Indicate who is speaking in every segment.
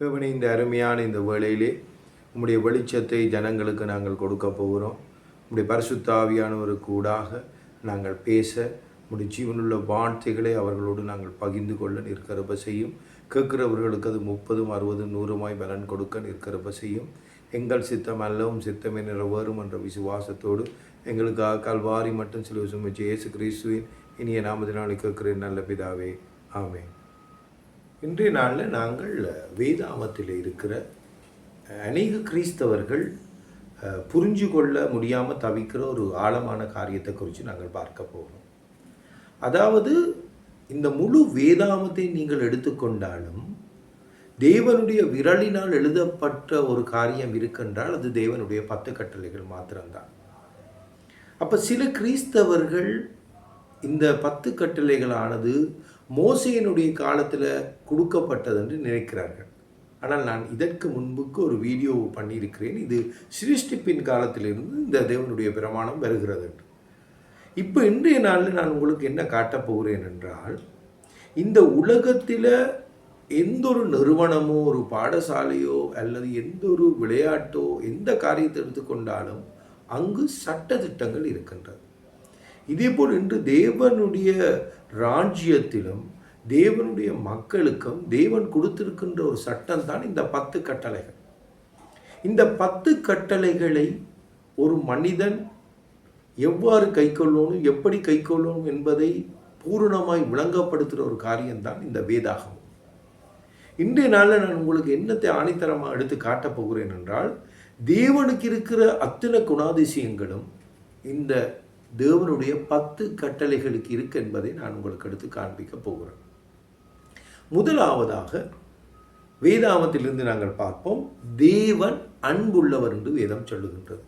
Speaker 1: தேவனை இந்த அருமையான இந்த வேளையிலே உம்முடைய வெளிச்சத்தை ஜனங்களுக்கு நாங்கள் கொடுக்க போகிறோம் உம்முடைய பரிசுத்தாவியானவருக்கு ஊடாக நாங்கள் பேச உடைய ஜீவனுள்ள வார்த்தைகளை அவர்களோடு நாங்கள் பகிர்ந்து கொள்ள நிற்கிறப்ப செய்யும் கேட்கிறவர்களுக்கு அது முப்பதும் அறுபதும் நூறுமாய் பலன் கொடுக்க நிற்கிறப்ப செய்யும் எங்கள் சித்தம் அல்லவும் சித்தமே நிறைவேறும் என்ற விசுவாசத்தோடு எங்களுக்காக கல்வாரி மட்டும் சில விசுமிச்சு இயேசு கிறிஸ்துவின் இனிய நாமதினாலே கேட்கிறேன் நல்ல பிதாவே ஆமே இன்றைய நாளில் நாங்கள் வேதாமத்தில் இருக்கிற அநேக கிறிஸ்தவர்கள் புரிஞ்சு கொள்ள முடியாமல் தவிக்கிற ஒரு ஆழமான காரியத்தை குறித்து நாங்கள் பார்க்க போகிறோம் அதாவது இந்த முழு வேதாமத்தை நீங்கள் எடுத்துக்கொண்டாலும் தேவனுடைய விரலினால் எழுதப்பட்ட ஒரு காரியம் இருக்கின்றால் அது தேவனுடைய பத்து கட்டளைகள் மாத்திரம்தான் அப்போ சில கிறிஸ்தவர்கள் இந்த பத்து கட்டளைகளானது மோசையினுடைய காலத்தில் கொடுக்கப்பட்டது என்று நினைக்கிறார்கள் ஆனால் நான் இதற்கு முன்புக்கு ஒரு வீடியோ பண்ணியிருக்கிறேன் இது சிருஷ்டிப்பின் காலத்திலிருந்து இந்த தேவனுடைய பிரமாணம் வருகிறது என்று இப்போ இன்றைய நாளில் நான் உங்களுக்கு என்ன காட்டப்போகிறேன் என்றால் இந்த உலகத்தில் எந்த ஒரு நிறுவனமோ ஒரு பாடசாலையோ அல்லது எந்த ஒரு விளையாட்டோ எந்த காரியத்தை எடுத்துக்கொண்டாலும் அங்கு சட்ட திட்டங்கள் இருக்கின்றது இதேபோல் இன்று தேவனுடைய ராஜ்யத்திலும் தேவனுடைய மக்களுக்கும் தேவன் கொடுத்திருக்கின்ற ஒரு சட்டம் தான் இந்த பத்து கட்டளைகள் இந்த பத்து கட்டளைகளை ஒரு மனிதன் எவ்வாறு கைக்கொள்ளணும் எப்படி கைக்கொள்ளணும் என்பதை பூரணமாய் விளங்கப்படுத்துகிற ஒரு காரியம்தான் இந்த வேதாகம் இன்றைய நாளில் நான் உங்களுக்கு என்னத்தை ஆணித்தரமாக எடுத்து காட்டப் போகிறேன் என்றால் தேவனுக்கு இருக்கிற அத்தனை குணாதிசயங்களும் இந்த தேவனுடைய பத்து கட்டளைகளுக்கு இருக்கு என்பதை நான் உங்களுக்கு எடுத்து காண்பிக்க போகிறேன் முதலாவதாக வேதாமத்திலிருந்து நாங்கள் பார்ப்போம் தேவன் அன்புள்ளவர் என்று வேதம் சொல்லுகின்றது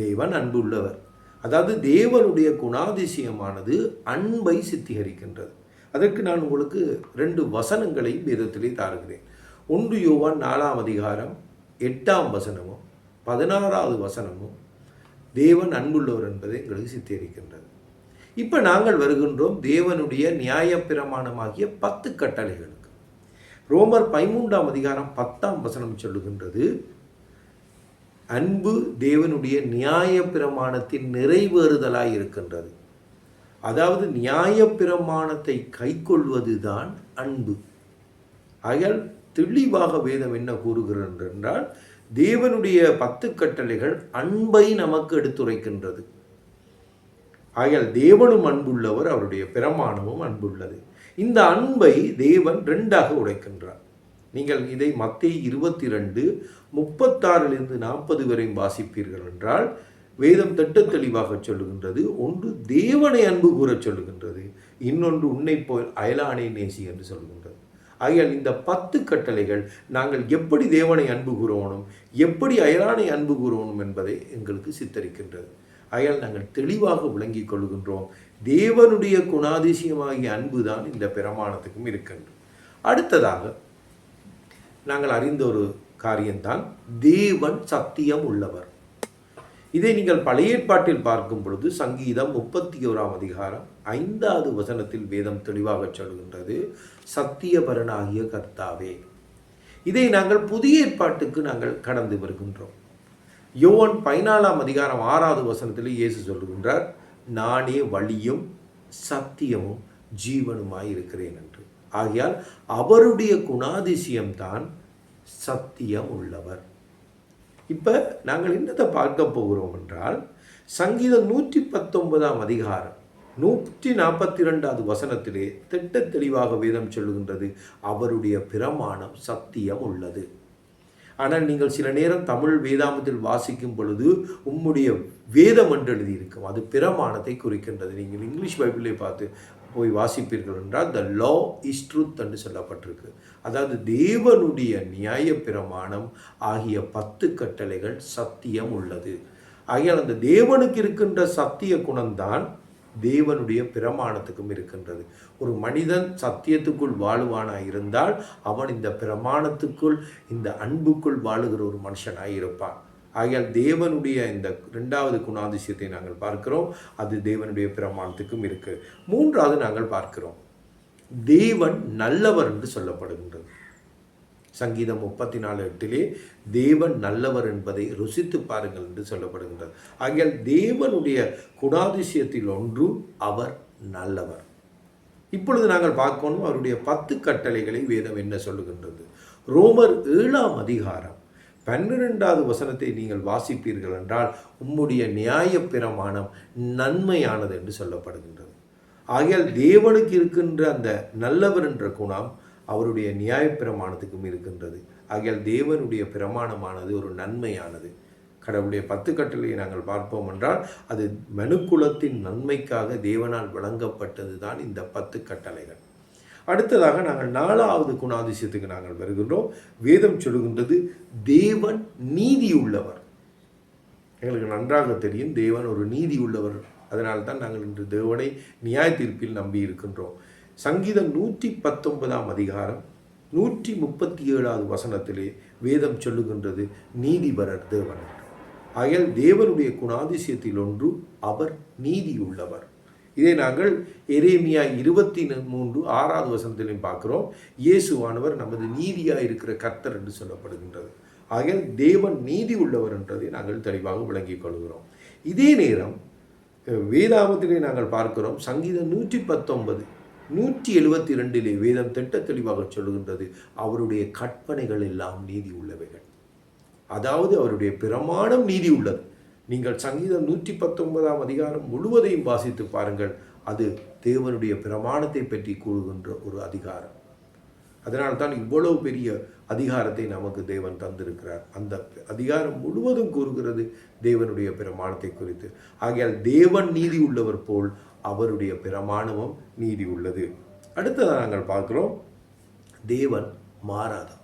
Speaker 1: தேவன் அன்புள்ளவர் அதாவது தேவனுடைய குணாதிசயமானது அன்பை சித்திகரிக்கின்றது அதற்கு நான் உங்களுக்கு ரெண்டு வசனங்களையும் வேதத்திலே தாருகிறேன் ஒன்று யோவான் நாலாம் அதிகாரம் எட்டாம் வசனமும் பதினாறாவது வசனமும் தேவன் அன்புள்ளவர் என்பதை எங்களுக்கு சித்தரிக்கின்றது இப்போ நாங்கள் வருகின்றோம் தேவனுடைய நியாயப்பிரமாணமாகிய பத்து கட்டளைகளுக்கு ரோமர் பதிமூன்றாம் அதிகாரம் பத்தாம் வசனம் சொல்லுகின்றது அன்பு தேவனுடைய நியாய பிரமாணத்தின் நிறைவேறுதலாய் இருக்கின்றது அதாவது நியாய பிரமாணத்தை கைக்கொள்வது தான் அன்பு அகல் தெளிவாக வேதம் என்ன கூறுகிறது என்றால் தேவனுடைய பத்து கட்டளைகள் அன்பை நமக்கு எடுத்துரைக்கின்றது ஆகையால் தேவனும் அன்புள்ளவர் அவருடைய பிரமாணமும் அன்புள்ளது இந்த அன்பை தேவன் ரெண்டாக உடைக்கின்றார் நீங்கள் இதை மத்திய இருபத்தி ரெண்டு முப்பத்தாறிலிருந்து நாற்பது வரையும் வாசிப்பீர்கள் என்றால் வேதம் திட்ட தெளிவாக சொல்லுகின்றது ஒன்று தேவனை அன்பு கூற சொல்லுகின்றது இன்னொன்று உன்னை போல் அயலானை நேசி என்று சொல்லுகின்றது அயல் இந்த பத்து கட்டளைகள் நாங்கள் எப்படி தேவனை அன்பு கூறுவோனும் எப்படி அயலானை அன்பு கூறுவோனும் என்பதை எங்களுக்கு சித்தரிக்கின்றது அயல் நாங்கள் தெளிவாக விளங்கிக் கொள்கின்றோம் தேவனுடைய குணாதிசயமாகிய அன்பு தான் இந்த பிரமாணத்துக்கும் இருக்கின்றது அடுத்ததாக நாங்கள் அறிந்த ஒரு காரியம்தான் தேவன் சத்தியம் உள்ளவர் இதை நீங்கள் பழைய ஏற்பாட்டில் பார்க்கும் பொழுது சங்கீதம் முப்பத்தி ஓராம் அதிகாரம் ஐந்தாவது வசனத்தில் வேதம் தெளிவாக சொல்கின்றது சத்தியபரனாகிய கர்த்தாவே இதை நாங்கள் புதிய ஏற்பாட்டுக்கு நாங்கள் கடந்து வருகின்றோம் யோவன் பதினாலாம் அதிகாரம் ஆறாவது வசனத்தில் இயேசு சொல்லுகின்றார் நானே வழியும் சத்தியமும் ஜீவனுமாய் இருக்கிறேன் என்று ஆகையால் அவருடைய குணாதிசயம்தான் சத்தியம் உள்ளவர் இப்போ நாங்கள் என்னத்தை பார்க்க போகிறோம் என்றால் சங்கீதம் நூற்றி பத்தொன்பதாம் அதிகாரம் நூற்றி நாற்பத்தி ரெண்டாவது வசனத்திலே திட்ட தெளிவாக வேதம் சொல்லுகின்றது அவருடைய பிரமாணம் சத்தியம் உள்ளது ஆனால் நீங்கள் சில நேரம் தமிழ் வேதாமத்தில் வாசிக்கும் பொழுது உம்முடைய வேதம் என்று எழுதியிருக்கும் அது பிரமாணத்தை குறிக்கின்றது நீங்கள் இங்கிலீஷ் பைபிளை பார்த்து போய் வாசிப்பீர்கள் என்றால் த லா இஸ் ட்ரூத் என்று சொல்லப்பட்டிருக்கு அதாவது தேவனுடைய நியாய பிரமாணம் ஆகிய பத்து கட்டளைகள் சத்தியம் உள்ளது ஆகையால் அந்த தேவனுக்கு இருக்கின்ற சத்திய குணம்தான் தேவனுடைய பிரமாணத்துக்கும் இருக்கின்றது ஒரு மனிதன் சத்தியத்துக்குள் வாழ்வானாக இருந்தால் அவன் இந்த பிரமாணத்துக்குள் இந்த அன்புக்குள் வாழுகிற ஒரு மனுஷனாக இருப்பான் ஆகையால் தேவனுடைய இந்த ரெண்டாவது குணாதிசயத்தை நாங்கள் பார்க்கிறோம் அது தேவனுடைய பிரமாணத்துக்கும் இருக்குது மூன்றாவது நாங்கள் பார்க்கிறோம் தேவன் நல்லவர் என்று சொல்லப்படுகின்றது சங்கீதம் முப்பத்தி நாலு எட்டிலே தேவன் நல்லவர் என்பதை ருசித்து பாருங்கள் என்று சொல்லப்படுகின்றது ஆகையால் தேவனுடைய குணாதிசயத்தில் ஒன்று அவர் நல்லவர் இப்பொழுது நாங்கள் பார்க்கணும் அவருடைய பத்து கட்டளைகளை வேதம் என்ன சொல்லுகின்றது ரோமர் ஏழாம் அதிகாரம் பன்னிரெண்டாவது வசனத்தை நீங்கள் வாசிப்பீர்கள் என்றால் உம்முடைய நியாய பிரமாணம் நன்மையானது என்று சொல்லப்படுகின்றது ஆகையால் தேவனுக்கு இருக்கின்ற அந்த நல்லவர் என்ற குணம் அவருடைய நியாய பிரமாணத்துக்கும் இருக்கின்றது ஆகையால் தேவனுடைய பிரமாணமானது ஒரு நன்மையானது கடவுளுடைய பத்து கட்டளையை நாங்கள் பார்ப்போம் என்றால் அது மனுக்குலத்தின் நன்மைக்காக தேவனால் வழங்கப்பட்டது தான் இந்த பத்து கட்டளைகள் அடுத்ததாக நாங்கள் நாலாவது குணாதிசயத்துக்கு நாங்கள் வருகின்றோம் வேதம் சொல்கின்றது தேவன் நீதி உள்ளவர் எங்களுக்கு நன்றாக தெரியும் தேவன் ஒரு நீதி உள்ளவர் அதனால் தான் நாங்கள் இன்று தேவனை நியாய தீர்ப்பில் நம்பி இருக்கின்றோம் சங்கீதம் நூற்றி பத்தொன்பதாம் அதிகாரம் நூற்றி முப்பத்தி ஏழாவது வசனத்திலே வேதம் சொல்லுகின்றது நீதிபரர் தேவன் அயல் தேவனுடைய குணாதிசயத்தில் ஒன்று அவர் நீதி உள்ளவர் இதை நாங்கள் எரேமியா இருபத்தி மூன்று ஆறாவது வசனத்திலையும் பார்க்குறோம் இயேசுவானவர் நமது நீதியாக இருக்கிற கர்த்தர் என்று சொல்லப்படுகின்றது ஆகையால் தேவன் நீதி உள்ளவர் என்றதை நாங்கள் தெளிவாக விளங்கிக் கொள்கிறோம் இதே நேரம் வேதாபத்திலே நாங்கள் பார்க்கிறோம் சங்கீதம் நூற்றி பத்தொன்பது நூற்றி எழுபத்தி ரெண்டிலே வேதம் திட்ட தெளிவாக சொல்லுகின்றது அவருடைய கற்பனைகள் எல்லாம் நீதி உள்ளவைகள் அதாவது அவருடைய பிரமாணம் நீதி உள்ளது நீங்கள் சங்கீதம் நூற்றி பத்தொன்பதாம் அதிகாரம் முழுவதையும் வாசித்து பாருங்கள் அது தேவனுடைய பிரமாணத்தை பற்றி கூறுகின்ற ஒரு அதிகாரம் அதனால்தான் இவ்வளவு பெரிய அதிகாரத்தை நமக்கு தேவன் தந்திருக்கிறார் அந்த அதிகாரம் முழுவதும் கூறுகிறது தேவனுடைய பிரமாணத்தை குறித்து ஆகையால் தேவன் நீதி உள்ளவர் போல் அவருடைய பிரமாணமும் நீதி உள்ளது அடுத்ததாக நாங்கள் பார்க்குறோம் தேவன் மாறாதவர்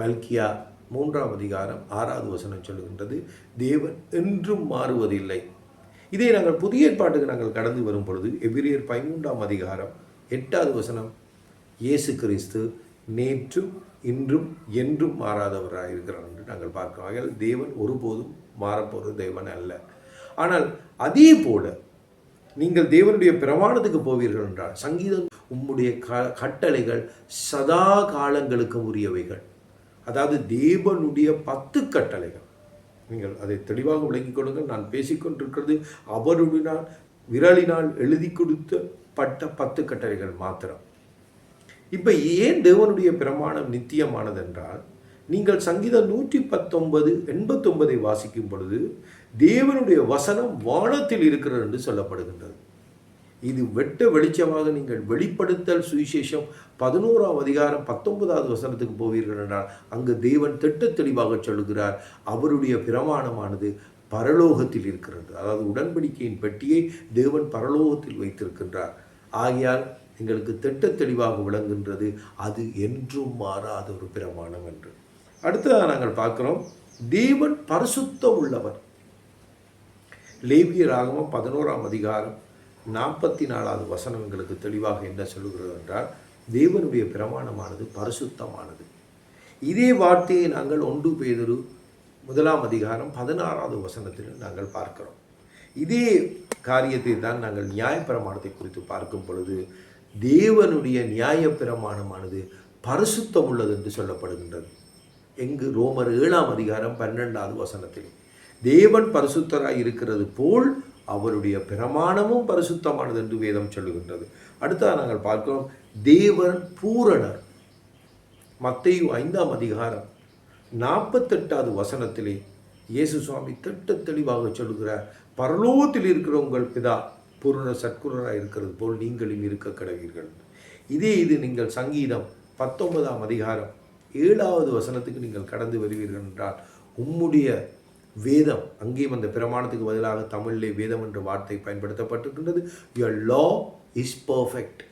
Speaker 1: மல்கியா மூன்றாம் அதிகாரம் ஆறாவது வசனம் சொல்லுகின்றது தேவன் என்றும் மாறுவதில்லை இதே நாங்கள் புதிய ஏற்பாட்டுக்கு நாங்கள் கடந்து வரும் பொழுது எவ்விரியர் பதிமூன்றாம் அதிகாரம் எட்டாவது வசனம் இயேசு கிறிஸ்து நேற்றும் இன்றும் என்றும் மாறாதவராக இருக்கிறார் என்று நாங்கள் பார்க்கிறோம் ஆகையால் தேவன் ஒருபோதும் மாறப்போகிற தேவன் அல்ல ஆனால் அதே போல நீங்கள் தேவனுடைய பிரமாணத்துக்கு போவீர்கள் என்றால் சங்கீதம் உம்முடைய க கட்டளைகள் சதா காலங்களுக்கு உரியவைகள் அதாவது தேவனுடைய பத்து கட்டளைகள் நீங்கள் அதை தெளிவாக விளங்கிக் கொள்ளுங்கள் நான் பேசிக்கொண்டிருக்கிறது அவருடனால் விரலினால் எழுதி கொடுத்த பட்ட பத்து கட்டளைகள் மாத்திரம் இப்போ ஏன் தேவனுடைய பிரமாணம் நித்தியமானது என்றால் நீங்கள் சங்கீதம் நூற்றி பத்தொன்பது எண்பத்தொன்பதை வாசிக்கும் பொழுது தேவனுடைய வசனம் வானத்தில் இருக்கிறது என்று சொல்லப்படுகின்றது இது வெட்ட வெளிச்சமாக நீங்கள் வெளிப்படுத்தல் சுவிசேஷம் பதினோராம் அதிகாரம் பத்தொன்பதாவது வசனத்துக்கு போவீர்கள் என்றால் அங்கு தேவன் திட்ட தெளிவாக சொல்கிறார் அவருடைய பிரமாணமானது பரலோகத்தில் இருக்கிறது அதாவது உடன்படிக்கையின் பெட்டியை தேவன் பரலோகத்தில் வைத்திருக்கின்றார் ஆகையால் எங்களுக்கு திட்ட தெளிவாக விளங்குகின்றது அது என்றும் மாறாத ஒரு பிரமாணம் என்று அடுத்ததாக நாங்கள் பார்க்குறோம் தேவன் பரிசுத்தம் உள்ளவர் லேவியராகவும் பதினோராம் அதிகாரம் நாற்பத்தி நாலாவது வசனம் எங்களுக்கு தெளிவாக என்ன சொல்லுகிறது என்றால் தேவனுடைய பிரமாணமானது பரிசுத்தமானது இதே வார்த்தையை நாங்கள் ஒன்று பேதொரு முதலாம் அதிகாரம் பதினாறாவது வசனத்தில் நாங்கள் பார்க்கிறோம் இதே காரியத்தை தான் நாங்கள் நியாயப்பிரமாணத்தை குறித்து பார்க்கும் பொழுது தேவனுடைய நியாயப்பிரமாணமானது பரிசுத்தம் உள்ளது என்று சொல்லப்படுகின்றது எங்கு ரோமர் ஏழாம் அதிகாரம் பன்னெண்டாவது வசனத்தில் தேவன் பரிசுத்தராக இருக்கிறது போல் அவருடைய பிரமாணமும் பரிசுத்தமானது என்று வேதம் சொல்லுகின்றது அடுத்ததாக நாங்கள் பார்க்கிறோம் தேவன் பூரணர் மத்தையும் ஐந்தாம் அதிகாரம் நாற்பத்தெட்டாவது வசனத்திலே இயேசு சுவாமி திட்ட தெளிவாக சொல்லுகிறார் பரலோகத்தில் இருக்கிற உங்கள் பிதா பூரண சற்குரராக இருக்கிறது போல் நீங்களும் இருக்க கிடவீர்கள் இதே இது நீங்கள் சங்கீதம் பத்தொன்பதாம் அதிகாரம் ஏழாவது வசனத்துக்கு நீங்கள் கடந்து வருவீர்கள் என்றால் உம்முடைய வேதம் அங்கேயும் அந்த பிரமாணத்துக்கு பதிலாக தமிழிலே வேதம் என்ற வார்த்தை பயன்படுத்தப்பட்டிருக்கின்றது யுவர் லா இஸ் பர்ஃபெக்ட்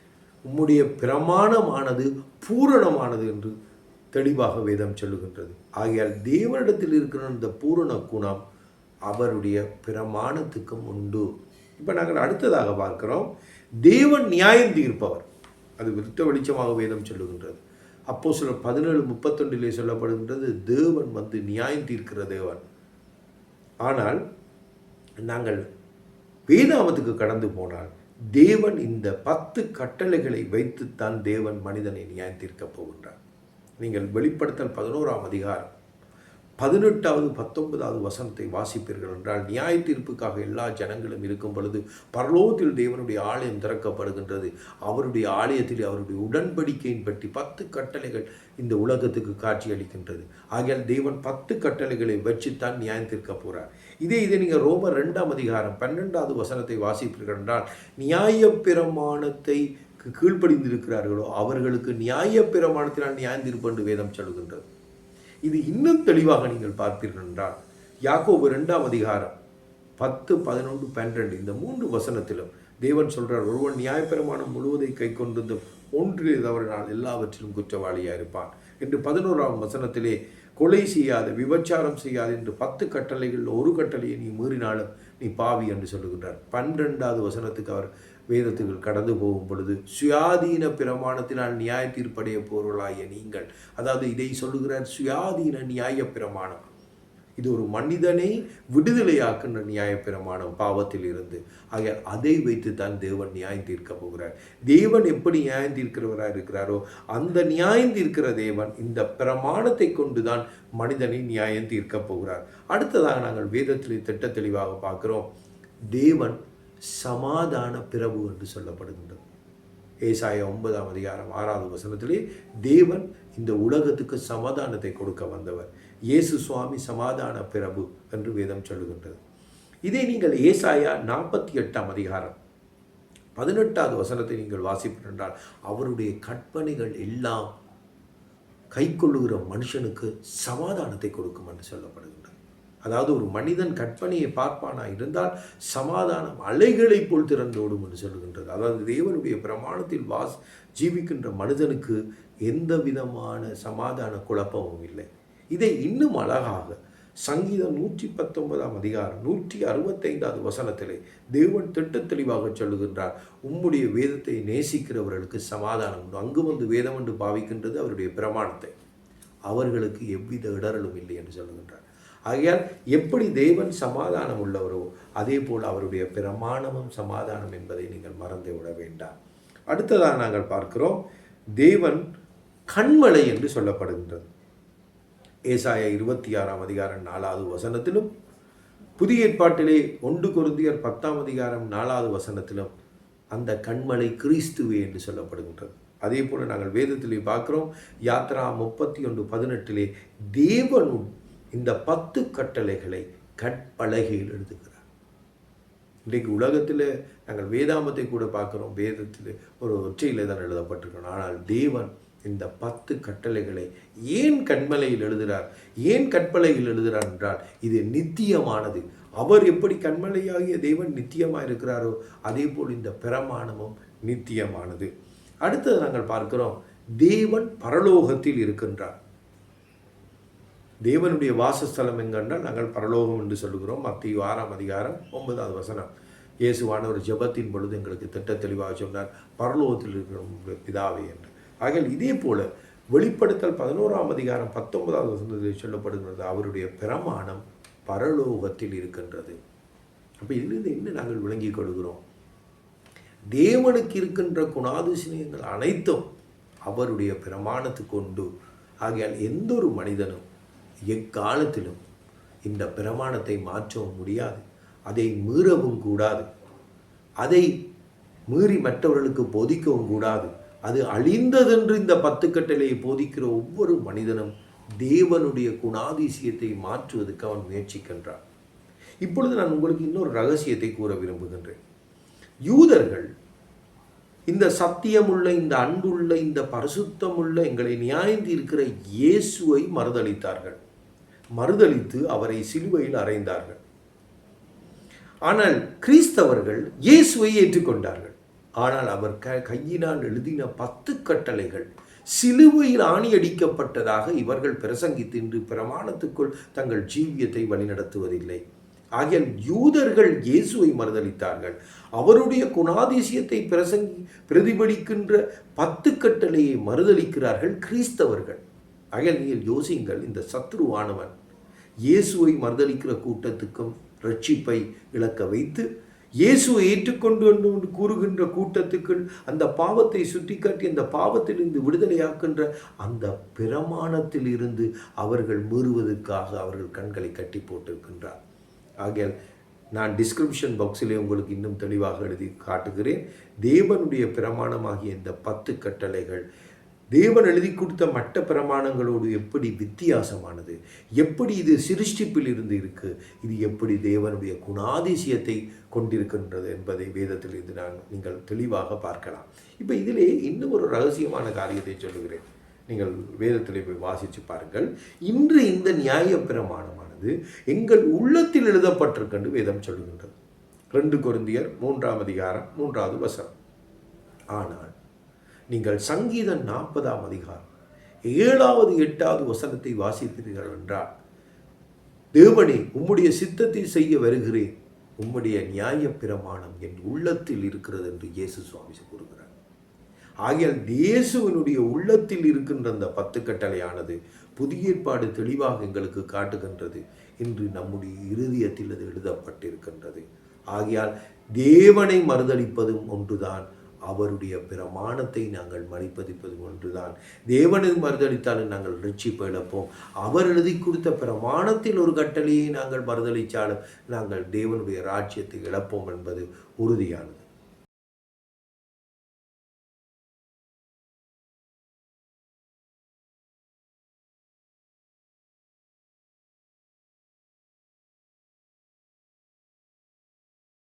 Speaker 1: உம்முடைய பிரமாணமானது பூரணமானது என்று தெளிவாக வேதம் சொல்லுகின்றது ஆகையால் தேவனிடத்தில் இருக்கிற இந்த பூரண குணம் அவருடைய பிரமாணத்துக்கும் உண்டு இப்போ நாங்கள் அடுத்ததாக பார்க்குறோம் தேவன் நியாயம் தீர்ப்பவர் அது விருத்த வெளிச்சமாக வேதம் சொல்லுகின்றது அப்போ சில பதினேழு முப்பத்தொன்றிலே சொல்லப்படுகின்றது தேவன் வந்து நியாயம் தீர்க்கிற தேவன் ஆனால் நாங்கள் வேதாமத்துக்கு கடந்து போனால் தேவன் இந்த பத்து கட்டளைகளை வைத்துத்தான் தேவன் மனிதனை நியாயத்தீர்க்கப் போகின்றார் நீங்கள் வெளிப்படுத்தல் பதினோராம் அதிகாரம் பதினெட்டாவது பத்தொன்பதாவது வசனத்தை வாசிப்பீர்கள் என்றால் நியாய தீர்ப்புக்காக எல்லா ஜனங்களும் இருக்கும் பொழுது பரலோகத்தில் தேவனுடைய ஆலயம் திறக்கப்படுகின்றது அவருடைய ஆலயத்தில் அவருடைய உடன்படிக்கையின் பற்றி பத்து கட்டளைகள் இந்த உலகத்துக்கு காட்சி அளிக்கின்றது ஆகையால் தேவன் பத்து கட்டளைகளை வச்சுத்தான் நியாயம் தீர்க்க போகிறார் இதே இதை நீங்கள் ரோமர் ரெண்டாம் அதிகாரம் பன்னெண்டாவது வசனத்தை வாசிப்பீர்கள் என்றால் நியாய பிரமாணத்தை கீழ்ப்படிந்திருக்கிறார்களோ அவர்களுக்கு நியாய நியாயம் தீர்ப்பு என்று வேதம் சொல்கின்றது இது இன்னும் தெளிவாக நீங்கள் பார்த்தீர்கள் என்றால் யாக்கோபு ரெண்டாம் அதிகாரம் பத்து பதினொன்று பன்னிரெண்டு இந்த மூன்று வசனத்திலும் தேவன் சொல்கிறார் ஒருவன் நியாயப்பெருமானம் முழுவதை கை கொண்டிருந்த ஒன்றிலே தவறினால் எல்லாவற்றிலும் குற்றவாளியாக இருப்பான் என்று பதினோராம் வசனத்திலே கொலை செய்யாது விபச்சாரம் செய்யாது என்று பத்து கட்டளைகளில் ஒரு கட்டளையை நீ மீறினாலும் நீ பாவி என்று சொல்லுகின்றார் பன்னிரெண்டாவது வசனத்துக்கு அவர் வேதத்துக்கு கடந்து போகும் பொழுது சுயாதீன பிரமாணத்தினால் நியாய தீர்ப்படைய போர்களாய நீங்கள் அதாவது இதை சொல்லுகிறார் சுயாதீன நியாய பிரமாணம் இது ஒரு மனிதனை விடுதலையாக்குன்ற நியாய பிரமாணம் பாவத்தில் இருந்து ஆக அதை வைத்து தான் தேவன் நியாயம் தீர்க்க போகிறார் தேவன் எப்படி நியாயம் தீர்க்கிறவராக இருக்கிறாரோ அந்த நியாயம் தீர்க்கிற தேவன் இந்த பிரமாணத்தை கொண்டு தான் மனிதனை நியாயம் தீர்க்க போகிறார் அடுத்ததாக நாங்கள் வேதத்தில் திட்ட தெளிவாக பார்க்குறோம் தேவன் சமாதான பிறவு என்று சொல்லப்படுகின்றது ஏசாய ஒன்பதாம் அதிகாரம் ஆறாவது வசனத்திலே தேவன் இந்த உலகத்துக்கு சமாதானத்தை கொடுக்க வந்தவர் இயேசு சுவாமி சமாதான பிரபு என்று வேதம் சொல்லுகின்றது இதை நீங்கள் ஏசாயா நாற்பத்தி எட்டாம் அதிகாரம் பதினெட்டாவது வசனத்தை நீங்கள் என்றால் அவருடைய கற்பனைகள் எல்லாம் கை கொள்ளுகிற மனுஷனுக்கு சமாதானத்தை கொடுக்கும் என்று சொல்லப்படுது அதாவது ஒரு மனிதன் கற்பனையை பார்ப்பானா இருந்தால் சமாதானம் அலைகளை போல் திறந்தோடும் என்று சொல்கின்றது அதாவது தேவனுடைய பிரமாணத்தில் வாஸ் ஜீவிக்கின்ற மனிதனுக்கு எந்த விதமான சமாதான குழப்பமும் இல்லை இதை இன்னும் அழகாக சங்கீதம் நூற்றி பத்தொன்பதாம் அதிகாரம் நூற்றி அறுபத்தைந்தாவது வசனத்திலே தேவன் திட்ட தெளிவாக சொல்லுகின்றார் உம்முடைய வேதத்தை நேசிக்கிறவர்களுக்கு சமாதானம் உண்டு அங்கு வந்து வேதம் என்று பாவிக்கின்றது அவருடைய பிரமாணத்தை அவர்களுக்கு எவ்வித இடரலும் இல்லை என்று சொல்லுகின்றார் ஆகையால் எப்படி தேவன் சமாதானம் உள்ளவரோ அதே போல் அவருடைய பிரமாணமும் சமாதானம் என்பதை நீங்கள் மறந்து விட வேண்டாம் அடுத்ததாக நாங்கள் பார்க்கிறோம் தேவன் கண்மலை என்று சொல்லப்படுகின்றது ஏசாய இருபத்தி ஆறாம் அதிகாரம் நாலாவது வசனத்திலும் புதிய ஏற்பாட்டிலே ஒன்று குருந்தியர் பத்தாம் அதிகாரம் நாலாவது வசனத்திலும் அந்த கண்மலை கிறிஸ்துவே என்று சொல்லப்படுகின்றது அதே போல் நாங்கள் வேதத்திலே பார்க்கிறோம் யாத்ரா முப்பத்தி ஒன்று பதினெட்டிலே தேவனு இந்த பத்து கட்டளைகளை கற்பலகையில் எழுதுகிறார் இன்றைக்கு உலகத்தில் நாங்கள் வேதாமத்தை கூட பார்க்குறோம் வேதத்தில் ஒரு ஒற்றையில் தான் எழுதப்பட்டிருக்கோம் ஆனால் தேவன் இந்த பத்து கட்டளைகளை ஏன் கண்மலையில் எழுதுகிறார் ஏன் கற்பலையில் எழுதுகிறார் என்றால் இது நித்தியமானது அவர் எப்படி கண்மலையாகிய தேவன் நித்தியமாக இருக்கிறாரோ அதே போல் இந்த பிரமாணமும் நித்தியமானது அடுத்தது நாங்கள் பார்க்கிறோம் தேவன் பரலோகத்தில் இருக்கின்றார் தேவனுடைய வாசஸ்தலம் எங்கென்றால் நாங்கள் பரலோகம் என்று சொல்லுகிறோம் மத்திய ஆறாம் அதிகாரம் ஒன்பதாவது வசனம் இயேசுவான ஒரு ஜபத்தின் பொழுது எங்களுக்கு திட்ட தெளிவாக சொன்னார் பரலோகத்தில் இருக்கிற பிதாவை என்று ஆகிய இதே போல வெளிப்படுத்தல் பதினோராம் அதிகாரம் பத்தொன்பதாவது வசனத்தில் சொல்லப்படுகிறது அவருடைய பிரமாணம் பரலோகத்தில் இருக்கின்றது அப்போ இதிலிருந்து என்ன நாங்கள் விளங்கிக் கொள்கிறோம் தேவனுக்கு இருக்கின்ற குணாதிசயங்கள் அனைத்தும் அவருடைய பிரமாணத்துக்கு கொண்டு ஆகையால் எந்த ஒரு மனிதனும் எக்காலத்திலும் இந்த பிரமாணத்தை மாற்றவும் முடியாது அதை மீறவும் கூடாது அதை மீறி மற்றவர்களுக்கு போதிக்கவும் கூடாது அது அழிந்ததென்று இந்த பத்து கட்டளையை போதிக்கிற ஒவ்வொரு மனிதனும் தேவனுடைய குணாதிசயத்தை மாற்றுவதற்கு அவன் முயற்சிக்கின்றான் இப்பொழுது நான் உங்களுக்கு இன்னொரு ரகசியத்தை கூற விரும்புகின்றேன் யூதர்கள் இந்த சத்தியமுள்ள இந்த அன்புள்ள இந்த பரிசுத்தமுள்ள எங்களை நியாயந்திருக்கிற இயேசுவை மறுதளித்தார்கள் மறுதளித்து அவரை சிலுவையில் அறைந்தார்கள் ஆனால் கிறிஸ்தவர்கள் இயேசுவை ஏற்றுக்கொண்டார்கள் ஆனால் அவர் க கையினால் எழுதின பத்து கட்டளைகள் சிலுவையில் ஆணியடிக்கப்பட்டதாக இவர்கள் பிரசங்கித்து இன்று பிரமாணத்துக்குள் தங்கள் ஜீவியத்தை வழிநடத்துவதில்லை ஆகிய யூதர்கள் இயேசுவை மறுதளித்தார்கள் அவருடைய குணாதிசயத்தை பிரசங்கி பிரதிபலிக்கின்ற பத்து கட்டளையை மறுதளிக்கிறார்கள் கிறிஸ்தவர்கள் அகல் நீங்கள் யோசிங்கள் இந்த சத்ருவானவன் இயேசுவை மறுதளிக்கிற கூட்டத்துக்கும் ரட்சிப்பை இழக்க வைத்து இயேசுவை ஏற்றுக்கொண்டு என்று கூறுகின்ற கூட்டத்துக்குள் அந்த பாவத்தை சுட்டிக்காட்டி அந்த பாவத்திலிருந்து விடுதலையாக்கின்ற அந்த பிரமாணத்தில் இருந்து அவர்கள் மீறுவதற்காக அவர்கள் கண்களை கட்டி போட்டிருக்கின்றார் ஆகையால் நான் டிஸ்கிரிப்ஷன் பாக்ஸிலே உங்களுக்கு இன்னும் தெளிவாக எழுதி காட்டுகிறேன் தேவனுடைய பிரமாணமாகிய இந்த பத்து கட்டளைகள் தேவன் எழுதி கொடுத்த மட்ட பிரமாணங்களோடு எப்படி வித்தியாசமானது எப்படி இது சிருஷ்டிப்பில் இருந்து இருக்கு இது எப்படி தேவனுடைய குணாதிசயத்தை கொண்டிருக்கின்றது என்பதை வேதத்தில் இருந்து நான் நீங்கள் தெளிவாக பார்க்கலாம் இப்போ இதிலே இன்னும் ஒரு ரகசியமான காரியத்தை சொல்லுகிறேன் நீங்கள் வேதத்தில் போய் வாசித்து பாருங்கள் இன்று இந்த நியாய பிரமாணமானது எங்கள் உள்ளத்தில் எழுதப்பட்டிருக்கென்று வேதம் சொல்லுகின்றது ரெண்டு குருந்தியர் மூன்றாம் அதிகாரம் மூன்றாவது வசனம் ஆனால் நீங்கள் சங்கீதம் நாற்பதாம் அதிகாரம் ஏழாவது எட்டாவது வசனத்தை வாசித்தீர்கள் என்றால் தேவனே உம்முடைய சித்தத்தை செய்ய வருகிறேன் உம்முடைய நியாய பிரமாணம் என் உள்ளத்தில் இருக்கிறது என்று இயேசு சுவாமி கூறுகிறார் ஆகியால் இயேசுவனுடைய உள்ளத்தில் இருக்கின்ற அந்த பத்து கட்டளையானது புதிய ஏற்பாடு தெளிவாக எங்களுக்கு காட்டுகின்றது இன்று நம்முடைய இறுதியத்தில் அது எழுதப்பட்டிருக்கின்றது ஆகையால் தேவனை மறுதளிப்பதும் ஒன்றுதான் அவருடைய பிரமாணத்தை நாங்கள் மதிப்பதிப்பது ஒன்றுதான் தேவனுக்கு மறுதளித்தாலும் நாங்கள் ரிச்சி பிழப்போம் அவர் எழுதி கொடுத்த பிரமாணத்தில் ஒரு கட்டளையை நாங்கள் மறுதளித்தாலும் நாங்கள் தேவனுடைய ராஜ்யத்தை இழப்போம் என்பது உறுதியானது